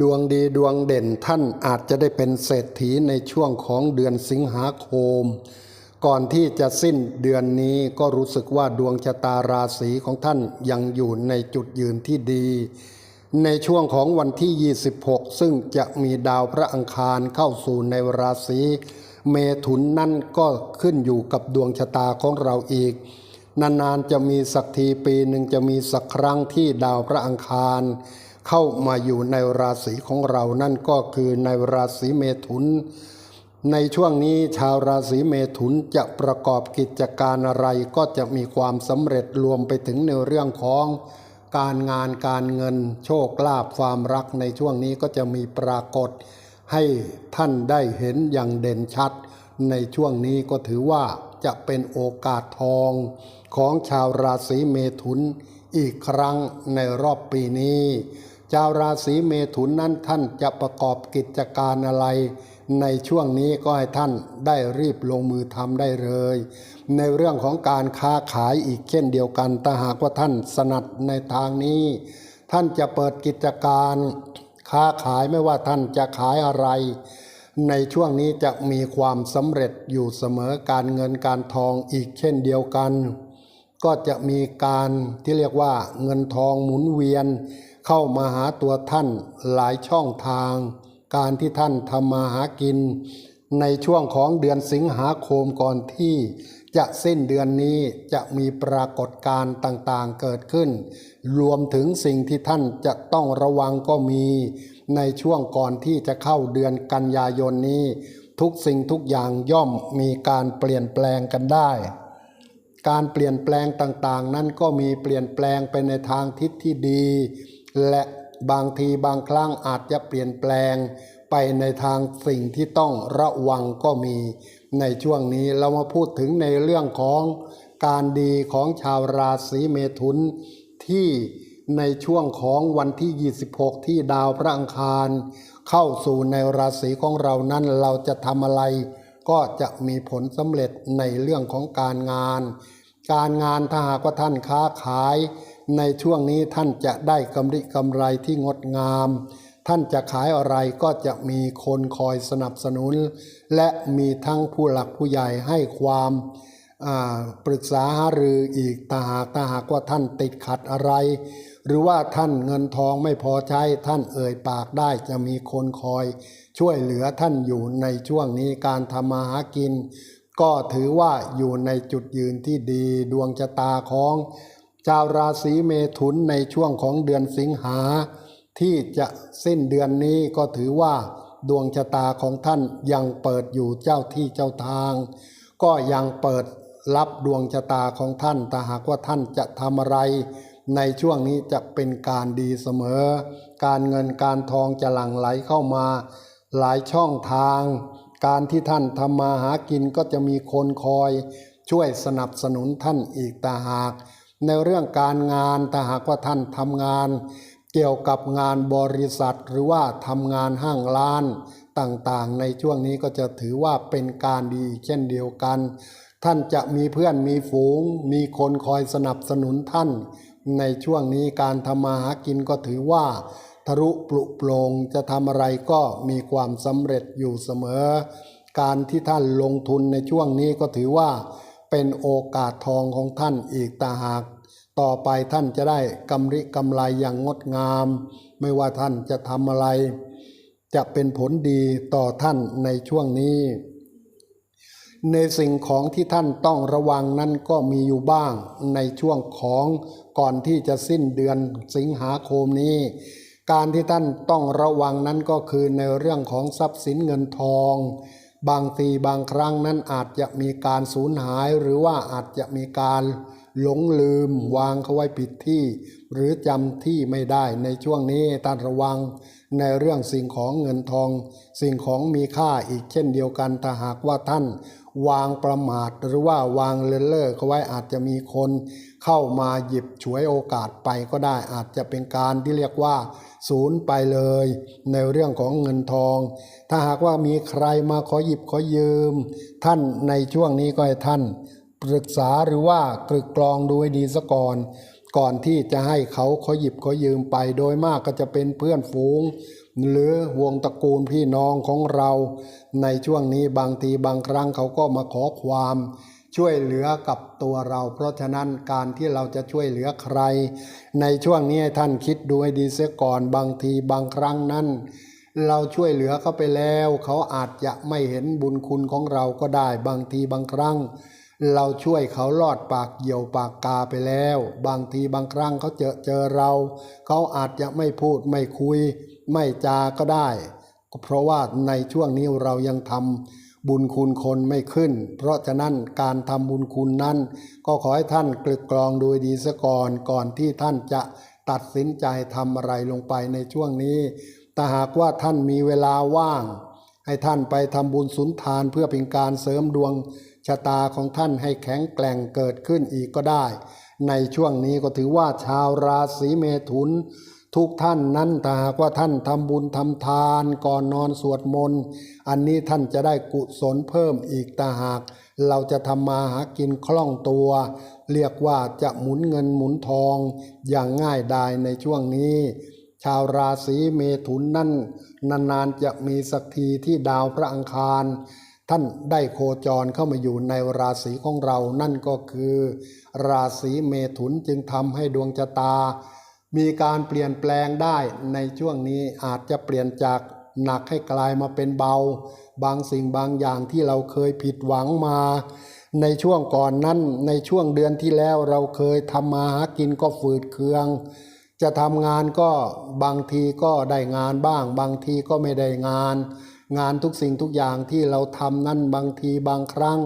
ดวงดีดวงเด่นท่านอาจจะได้เป็นเศรษฐีในช่วงของเดือนสิงหาคม ก่อนที่จะสิ้นเดือนนี้ก็รู้สึกว่าดวงชะตาราศีของท่านยังอยู่ในจุดยืนที่ดี ในช่วงของวันที่ 26 ซึ่งจะมีดาวพระอังคารเข้าสู่ในราศีเมถุนนั่นก็ขึ้นอยู่กับดวงชะตาของเราอีก นานๆจะมีสักทีปีหนึ่งจะมีสักครั้งที่ดาวพระอังคาร เข้ามาอยู่ในราศีของเรานั่นก็คือในราศีเมถุน ในช่วงนี้ชาวราศีเมถุนจะประกอบกิจการอะไรก็จะมีความสำเร็จรวมไปถึงในเรื่องของการงานการเงินโชคลาภความรักในช่วงนี้ก็จะมีปรากฏ ให้ท่านได้เห็นอย่างเด่นชัด ในช่วงนี้ก็ถือว่าจะเป็นโอกาสทองของชาวราศีเมถุนอีกครั้งในรอบปีนี้ ชาวราศีเมถุนนั้นท่านจะประกอบกิจการอะไร ในช่วงนี้ก็ให้ท่านได้รีบลงมือทำได้เลย ในเรื่องของการค้าขายอีกเช่นเดียวกันถ้าหากว่าท่านสนัดในทางนี้ ท่านจะเปิดกิจการค้าขายไม่ว่าท่านจะขายอะไร ในช่วงนี้จะมีความสำเร็จอยู่เสมอการเงินการทองอีกเช่นเดียวกัน ก็จะมีการที่เรียกว่าเงินทองหมุนเวียนเข้ามาหาตัวท่านหลายช่องทาง การที่ท่านทำมาหากิน ในช่วงของเดือนสิงหาคมก่อนที่ จะสิ้นเดือนนี้จะมีปรากฏการณ์ต่างๆเกิดขึ้น รวมถึงสิ่งที่ท่านจะต้องระวังก็มี ในช่วงก่อนที่จะเข้าเดือนกันยายนนี้ ทุกสิ่งทุกอย่างย่อมมีการเปลี่ยนแปลงกันได้การเปลี่ยนแปลงต่างๆ นั้นก็มีเปลี่ยนแปลงไปในทางทิศที่ดี และบางทีบางครั้งอาจจะเปลี่ยนแปลงไปในทางสิ่งที่ต้องระวังก็มี ในช่วงนี้เรามาพูดถึงในเรื่องของการดีของชาวราศีเมถุนที่ในช่วงของวันที่ 26 ที่ดาวพระอังคาร เข้าสู่ในราศีของเรานั้นเราจะทำอะไร ก็จะมีผลสำเร็จในเรื่องของการงาน การงานถ้าหากว่าท่านค้าขาย ในช่วงนี้ท่านจะได้กำไรกำไรที่งดงาม ท่านจะขายอะไรก็จะมีคนคอยสนับสนุน และมีทั้งผู้หลักผู้ใหญ่ให้ความปรึกษาหารืออีกถ้าหากถ้าหากว่าท่านติดขัดอะไร หรือว่าท่านเงินทองไม่พอใช้ท่านเอ่ยปากได้จะมีคนคอย ช่วยเหลือท่านอยู่ในช่วงนี้การทำมาหากิน ก็ถือว่าอยู่ในจุดยืนที่ดีดวงชะตาของ ชาวราศีเมถุนในช่วงของเดือนสิงหา ที่จะสิ้นเดือนนี้ก็ถือว่า ดวงชะตาของท่านยังเปิดอยู่เจ้าที่เจ้าทาง ก็ยังเปิดรับดวงชะตาของท่านแต่หากว่าท่านจะทำอะไร ในช่วงนี้จะเป็นการดีเสมอ การเงินการทองจะหลั่งไหลเข้ามา หลายช่องทาง การที่ท่านทำมาหากินก็จะมีคนคอย ช่วยสนับสนุนท่านอีกต่างหาก ในเรื่องการงานถ้าหากว่าท่านทำงานเกี่ยวกับงานบริษัท หรือว่าทำงานห้างร้านต่างๆ ในช่วงนี้ก็จะถือว่าเป็นการดีเช่นเดียวกัน ท่านจะมีเพื่อนมีฝูง มีคนคอยสนับสนุนท่าน ในช่วงนี้การทำมาหากินก็ถือว่าทะลุปลุโปรงจะทำอะไรก็มีความสำเร็จอยู่เสมอ การที่ท่านลงทุนในช่วงนี้ก็ถือว่า เป็นโอกาสทองของท่านอีกต่าหาก ต่อไปท่านจะได้กำริกำไรอย่างงดงาม ไม่ว่าท่านจะทำอะไร จะเป็นผลดีต่อท่านในช่วงนี้ ในสิ่งของที่ท่านต้องระวังนั้นก็มีอยู่บ้างในช่วงของก่อนที่จะสิ้นเดือนสิงหาคมนี้ การที่ท่านต้องระวังนั้นก็คือในเรื่องของทรัพย์สินเงินทอง บางทีบางครั้งนั้นอาจจะมีการสูญหายหรือว่าอาจจะมีการหลงลืมวางเขาไว้ผิดที่ หรือจำที่ไม่ได้ในช่วงนี้ท่านระวัง ในเรื่องสิ่งของเงินทอง สิ่งของมีค่าอีกเช่นเดียวกันถ้าหากว่าท่าน วางประมาทหรือว่าวางเลนเล่อเขาไว้อาจจะมีคน เข้ามาหยิบฉวยโอกาสไปก็ได้อาจจะเป็นการที่เรียกว่าศูนย์ไปเลย ในเรื่องของเงินทอง ถ้าหากว่ามีใครมาขอหยิบขอยืม ท่านในช่วงนี้ก็ให้ท่าน ปรึกษาหรือว่ากรึกกรองดูให้ดีซะก่อน ก่อนที่จะให้เขาเขอหยิบเขอยืมไปโดยมากก็จะเป็นเพื่อนฝูง หรือวงตระกูลพี่น้องของเรา ในช่วงนี้บางทีบางครั้งเขาก็มาขอความ ช่วยเหลือกับตัวเรา เพราะฉะนั้นการที่เราจะช่วยเหลือใคร ในช่วงนี้ท่านคิดดูให้ดีเสียก่อนบางทีบางครั้งนั้น เราช่วยเหลือเขาไปแล้ว เขาอาจจะไม่เห็นบุญคุณของเราก็ได้บางทีบางครั้ง เราช่วยเขาลอดปากเหยี่ยวปากกาไปแล้ว บางทีบางครั้งเขาเจอเจอเรา เขาอาจจะไม่พูดไม่คุย ไม่จาก็ได้ก็เพราะว่าในช่วงนี้เรายังทำบุญคุณคนไม่ขึ้น เพราะฉะนั้นการทำบุญคุณนั้น ก็ขอให้ท่านกลึกกรองโดยดีซะก่อนก่อนที่ท่านจะตัดสินใจทำอะไรลงไปในช่วงนี้แต่หากว่าท่านมีเวลาว่าง ให้ท่านไปทำบุญสุนทานเพื่อเป็นการเสริมดวง ชะตาของท่านให้แข็งแกร่งเกิดขึ้นอีกก็ได้ ในช่วงนี้ก็ถือว่าชาวราศีเมถุน ทุกท่านนั้นถ้าหากว่าท่านทำบุญทำทานก่อนนอนสวดมนต์อันนี้ท่านจะได้กุศลเพิ่มอีกตาหาก เราจะทำมาหากินคล่องตัว เรียกว่าจะหมุนเงินหมุนทอง อย่างง่ายดายในช่วงนี้ชาวราศีเมถุนนั่นนานๆจะมีสักทีที่ดาวพระอังคาร ท่านได้โคจรเข้ามาอยู่ในราศีของเรา นั่นก็คือ ราศีเมถุนจึงทำให้ดวงชะตา มีการเปลี่ยนแปลงได้ในช่วงนี้อาจจะเปลี่ยนจากหนักให้กลายมาเป็นเบา บางสิ่งบางอย่างที่เราเคยผิดหวังมา ในช่วงก่อนนั้นในช่วงเดือนที่แล้วเราเคยทำมาหากินก็ฝืดเคือง จะทำงานก็บางทีก็ได้งานบ้าง บางทีก็ไม่ได้งาน งานทุกสิ่งทุกอย่างที่เราทำนั้นบางทีบางครั้ง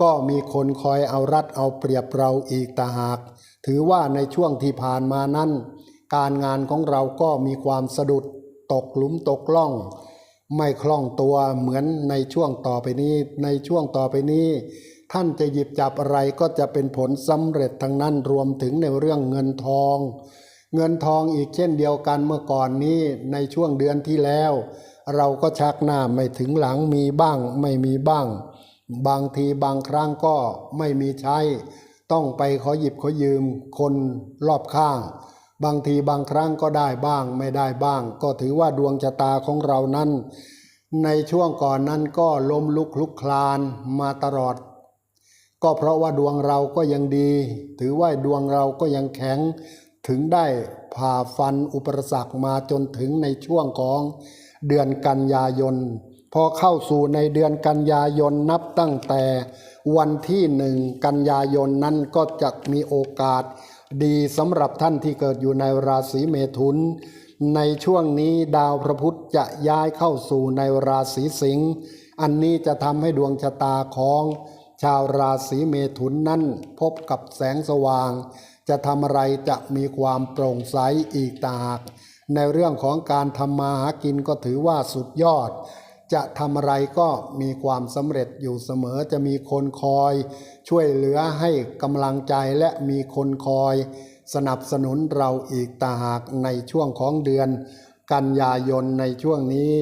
ก็มีคนคอยเอารัดเอาเปรียบเราอีกต่างหาก ถือว่าในช่วงที่ผ่านมานั้น การงานของเราก็มีความสะดุดตกหลุมตกล่อง ไม่คล่องตัวเหมือนในช่วงต่อไปนี้ ในช่วงต่อไปนี้ ท่านจะหยิบจับอะไรก็จะเป็นผลสำเร็จทั้งนั้นรวมถึงในเรื่องเงินทอง เงินทองอีกเช่นเดียวกันเมื่อก่อนนี้ในช่วงเดือนที่แล้ว เราก็ชักหน้าไม่ถึงหลังมีบ้างไม่มีบ้าง บางทีบางครั้งก็ไม่มีใช้ ต้องไปขอหยิบขอยืมคนรอบข้าง บางทีบางครั้งก็ได้บ้างไม่ได้บ้าง ก็ถือว่าดวงชะตาของเรานั้น ในช่วงก่อนนั้นก็ล้มลุกคลุกคลานมาตลอด ก็เพราะว่าดวงเราก็ยังดี ถือว่าดวงเราก็ยังแข็งถึงได้ผ่าฟันอุปสรรคมาจนถึงในช่วงของ เดือนกันยายน พอเข้าสู่ในเดือนกันยายนนับตั้งแต่วันที่หนึ่งกันยายนนั้นก็จะมีโอกาส ดีสำหรับท่านที่เกิดอยู่ในราศีเมถุน ในช่วงนี้ดาวพระพุธจะย้ายเข้าสู่ในราศีสิงห์อันนี้จะทำให้ดวงชะตาของชาวราศีเมถุนนั้นพบกับแสงสว่าง จะทำอะไรจะมีความโปร่งใสอีกต่างหาก ในเรื่องของการทำมาหากินก็ถือว่าสุดยอด จะทำอะไรก็มีความสำเร็จอยู่เสมอจะมีคนคอย ช่วยเหลือให้กำลังใจและมีคนคอย สนับสนุนเราอีกต่างหากในช่วงของเดือน กันยายนในช่วงนี้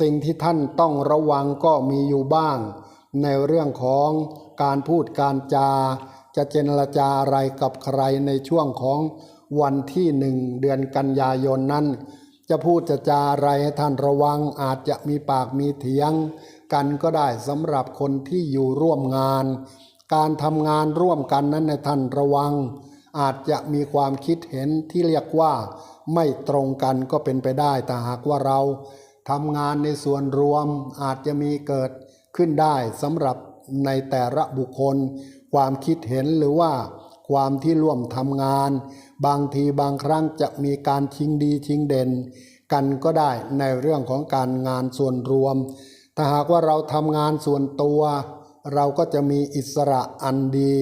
สิ่งที่ท่านต้องระวังก็มีอยู่บ้าง ในเรื่องของการพูดการจา จะเจรจาอะไรกับใครในช่วงของ วันที่หนึ่งเดือนกันยายนนั้น จะพูดจะจาอะไรให้ท่านระวังอาจจะมีปากมีเถียง กันก็ได้สำหรับคนที่อยู่ร่วมงาน การทำงานร่วมกันนั้นในท่านระวัง อาจจะมีความคิดเห็นที่เรียกว่าไม่ตรงกันก็เป็นไปได้แต่หากว่าเราทำงานในส่วนรวมอาจจะมีเกิดขึ้นได้สำหรับในแต่ละบุคคล ความคิดเห็นหรือว่า ความที่ร่วมทำงาน บางทีบางครั้งจะมีการชิงดีชิงเด่น กันก็ได้ในเรื่องของการงานส่วนรวม ถ้าหากว่าเราทำงานส่วนตัว เราก็จะมีอิสระอันดี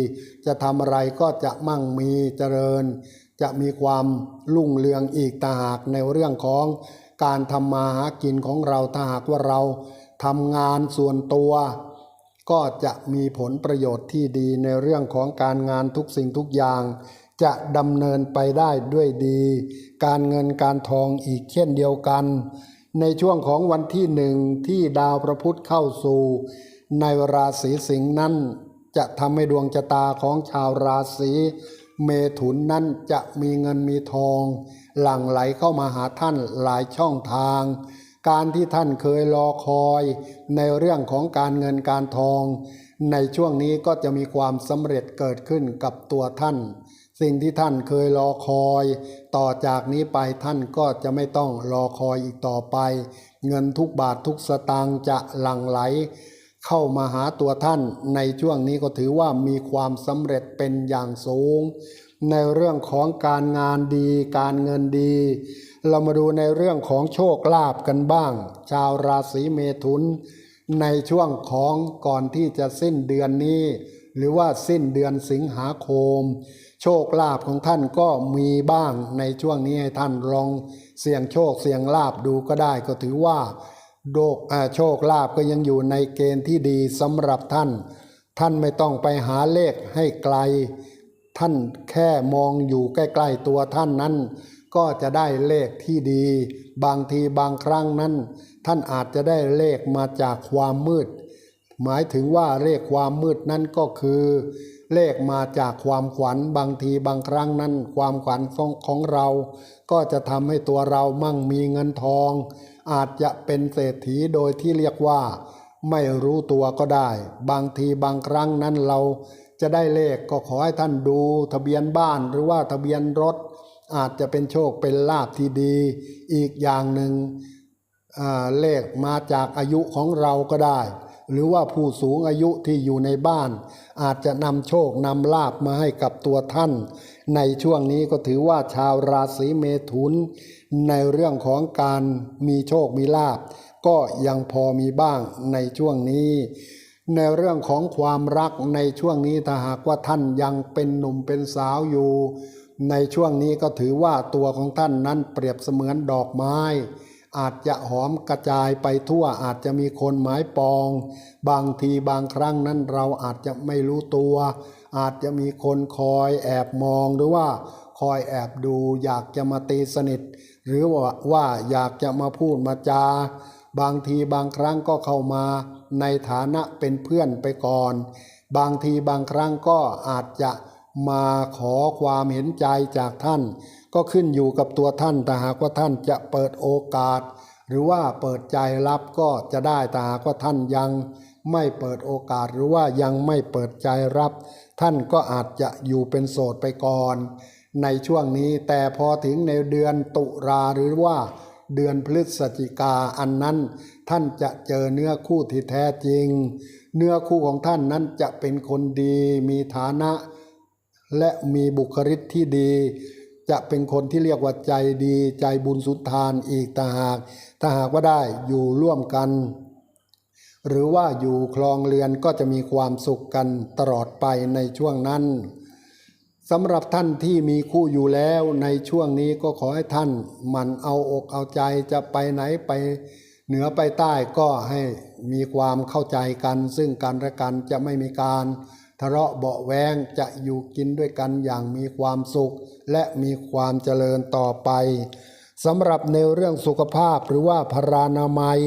จะทำอะไรก็จะมั่งมีเจริญ จะมีความรุ่งเรืองอีกต่างหากในเรื่องของการทำมาหากินของเราถ้าหากว่าเราทำงานส่วนตัว ก็จะมีผลประโยชน์ที่ดีในเรื่องของการงานทุกสิ่งทุกอย่าง จะดำเนินไปได้ด้วยดี การเงินการทองอีกเช่นเดียวกัน ในช่วงของวันที่หนึ่งที่ดาวพระพุธเข้าสู่ ในราศีสิงห์นั้น จะทำให้ดวงชะตาของชาวราศีเมถุนนั้นจะมีเงินมีทอง หลั่งไหลเข้ามาหาท่านหลายช่องทาง การที่ท่านเคยรอคอย ในเรื่องของการเงินการทอง ในช่วงนี้ก็จะมีความสำเร็จเกิดขึ้นกับตัวท่าน สิ่งที่ท่านเคยรอคอย ต่อจากนี้ไปท่านก็จะไม่ต้องรอคอยอีกต่อไป เงินทุกบาททุกสตางค์จะหลั่งไหล เข้ามาหาตัวท่านในช่วงนี้ก็ถือว่ามีความสำเร็จเป็นอย่างสูง ในเรื่องของการงานดี การเงินดี เรามาดูในเรื่องของโชคลาภกันบ้าง ชาวราศีเมถุน ในช่วงของก่อนที่จะสิ้นเดือนนี้ หรือว่าสิ้นเดือนสิงหาคม โชคลาภของท่านก็มีบ้างในช่วงนี้ให้ท่านลองเสี่ยงโชคเสี่ยงลาภดูก็ได้ก็ถือว่าโดกโชคลาภก็ยังอยู่ในเกณฑ์ที่ดีสำหรับท่าน ท่านไม่ต้องไปหาเลขให้ไกล ท่านแค่มองอยู่ใกล้ ๆตัวท่านนั้น ก็จะได้เลขที่ดี บางทีบางครั้งนั้น ท่านอาจจะได้เลขมาจากความมืด หมายถึงว่าเลขความมืดนั้นก็คือ เลขมาจากความขวัญบางทีบางครั้งนั้น ความขวัญของของเรา ก็จะทำให้ตัวเรามั่งมีเงินทอง อาจจะเป็นเศรษฐีโดยที่เรียกว่า ไม่รู้ตัวก็ได้ บางทีบางครั้งนั้นเราจะได้เลขก็ขอให้ท่านดู ทะเบียนบ้านหรือว่าทะเบียนรถ อาจจะเป็นโชคเป็นลาภที่ดี อีกอย่างหนึ่งเลขมาจากอายุของเราก็ได้ หรือว่าผู้สูงอายุที่อยู่ในบ้าน อาจจะนำโชคนำลาบมาให้กับตัวท่าน ในช่วงนี้ก็ถือว่าชาวราศีเมถุน ในเรื่องของการมีโชคมีลาบ ก็ยังพอมีบ้างในช่วงนี้ในเรื่องของความรักในช่วงนี้ถ้าหากว่าท่านยังเป็นหนุ่มเป็นสาวอยู่ ในช่วงนี้ก็ถือว่าตัวของท่านนั้นเปรียบเสมือนดอกไม้ อาจจะหอมกระจายไปทั่วอาจจะมีคนหมายปอง บางทีบางครั้งนั้นเราอาจจะไม่รู้ตัว อาจจะมีคนคอยแอบมองหรือว่าคอยแอบดูอยากจะมาตีสนิท หรือว่าว่าอยากจะมาพูดมาจา บางทีบางครั้งก็เข้ามาในฐานะเป็นเพื่อนไปก่อน บางทีบางครั้งก็อาจจะ มาขอความเห็นใจจากท่าน ก็ขึ้นอยู่กับตัวท่านแต่หากว่าท่านจะเปิดโอกาส หรือว่าเปิดใจรับก็จะได้แต่หากว่าท่านยังไม่เปิดโอกาสหรือว่ายังไม่เปิดใจรับ ท่านก็อาจจะอยู่เป็นโสดไปก่อน ในช่วงนี้แต่พอถึงในเดือนตุลาหรือว่าเดือนพฤศจิกาอันนั้น ท่านจะเจอเนื้อคู่ที่แท้จริง เนื้อคู่ของท่านนั้นจะเป็นคนดีมีฐานะ และมีบุคลิกที่ดี จะเป็นคนที่เรียกว่าใจดีใจบุญสุนทานอีกต่างหากถ้าหากว่าได้อยู่ร่วมกัน หรือว่าอยู่คลองเรือนก็จะมีความสุขกันตลอดไปในช่วงนั้นสำหรับท่านที่มีคู่อยู่แล้วในช่วงนี้ก็ขอให้ท่านมันเอาอกเอาใจจะไปไหนไปเหนือไปใต้ก็ให้มีความเข้าใจกัน ซึ่งกันและกันจะไม่มีการ ทะเลาะเบาแวงจะอยู่กินด้วยกันอย่างมีความสุข และมีความเจริญต่อไปสำหรับในเรื่องสุขภาพหรือว่าพรานามัย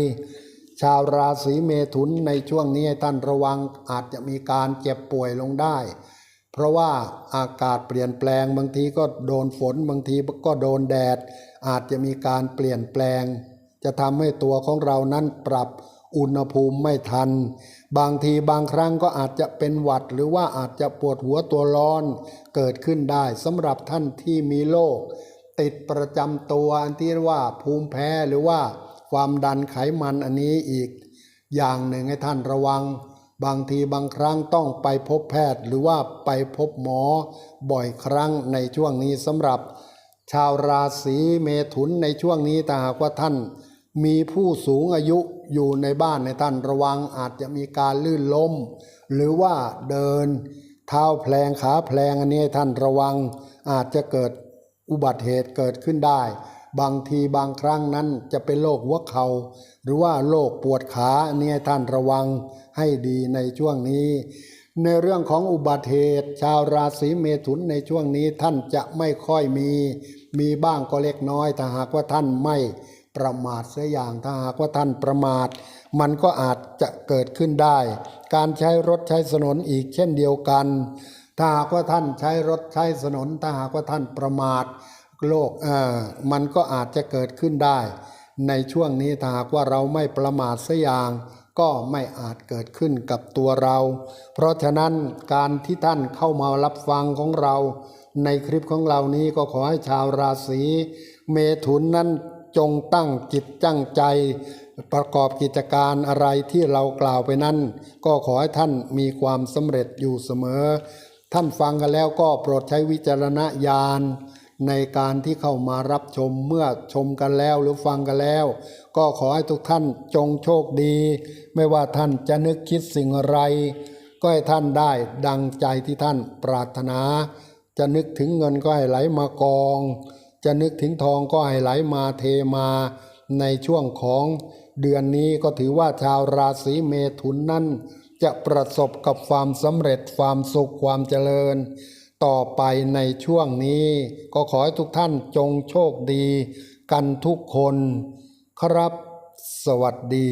ชาวราศีเมถุนในช่วงนี้ท่านระวังอาจจะมีการเจ็บป่วยลงได้ เพราะว่าอากาศเปลี่ยนแปลงบางทีก็โดนฝนบางทีก็โดนแดด อาจจะมีการเปลี่ยนแปลง จะทำให้ตัวของเรานั้นปรับ อุณหภูมิไม่ทัน บางทีบางครั้งก็อาจจะเป็นหวัด หรือว่าอาจจะปวดหัวตัวร้อน เกิดขึ้นได้สำหรับท่านที่มีโรคติดประจำตัวอันที่ว่าภูมิแพ้หรือว่าความดันไขมันอันนี้อีก อย่างหนึ่งให้ท่านระวัง บางทีบางครั้งต้องไปพบแพทย์ หรือว่าไปพบหมอ บ่อยครั้งในช่วงนี้สำหรับ ชาวราศีเมถุนในช่วงนี้ถ้าหากว่าท่านมีผู้สูงอายุ อยู่ในบ้านในท่านระวังอาจจะมีการลื่นล้ม หรือว่าเดินเท้าแพลงขาแพลงอันนี้ท่านระวังอาจจะเกิดอุบัติเหตุเกิดขึ้นได้ บางทีบางครั้งนั้นจะเป็นโรคหัวเขา่าหรือว่าโรคปวดขาอันนี้ท่านระวังให้ดีในช่วงนี้ ในเรื่องของอุบัติเหตุ ชาวราศีเมถุนในช่วงนี้ท่านจะไม่ค่อยมี มีบ้างก็เล็กน้อยถ้าหากว่าท่านไม่ ประมาทเสียอย่างถ้าหากว่าท่านประมาท มันก็อาจจะเกิดขึ้นได้ การใช้รถใช้ถนนอีกเช่นเดียวกัน ถ้าหากว่าท่านใช้รถใช้ถนน ถ้าหากว่าท่านประมาทโลกเอ่อมันก็อาจจะเกิดขึ้นได้ ในช่วงนี้ถ้าหากว่าเราไม่ประมาทสักอย่าง ก็ไม่อาจเกิดขึ้นกับตัวเรา เพราะฉะนั้นการที่ท่านเข้ามารับฟังของเรา ในคลิปของเรานี้ก็ขอให้ชาวราศีเมถุนนั้น จงตั้งจิตจังใจประกอบกิจการอะไรที่เรากล่าวไปนั้น ก็ขอให้ท่านมีความสำเร็จอยู่เสมอ ท่านฟังกันแล้วก็โปรดใช้วิจารณญาณในการที่เข้ามารับชมเมื่อชมกันแล้วหรือฟังกันแล้ว ก็ขอให้ทุกท่านจงโชคดี ไม่ว่าท่านจะนึกคิดสิ่งอะไร ก็ให้ท่านได้ดังใจที่ท่านปรารถนา จะนึกถึงเงินก็ให้ไหลมากอง จะนึกถึงทองก็ให้ไหลมาเทมาในช่วงของเดือนนี้ก็ถือว่าชาวราศีเมถุนนั้น จะประสบกับความสำเร็จความสุขความเจริญ ต่อไปในช่วงนี้ ก็ขอให้ทุกท่านจงโชคดี กันทุกคน ครับ สวัสดี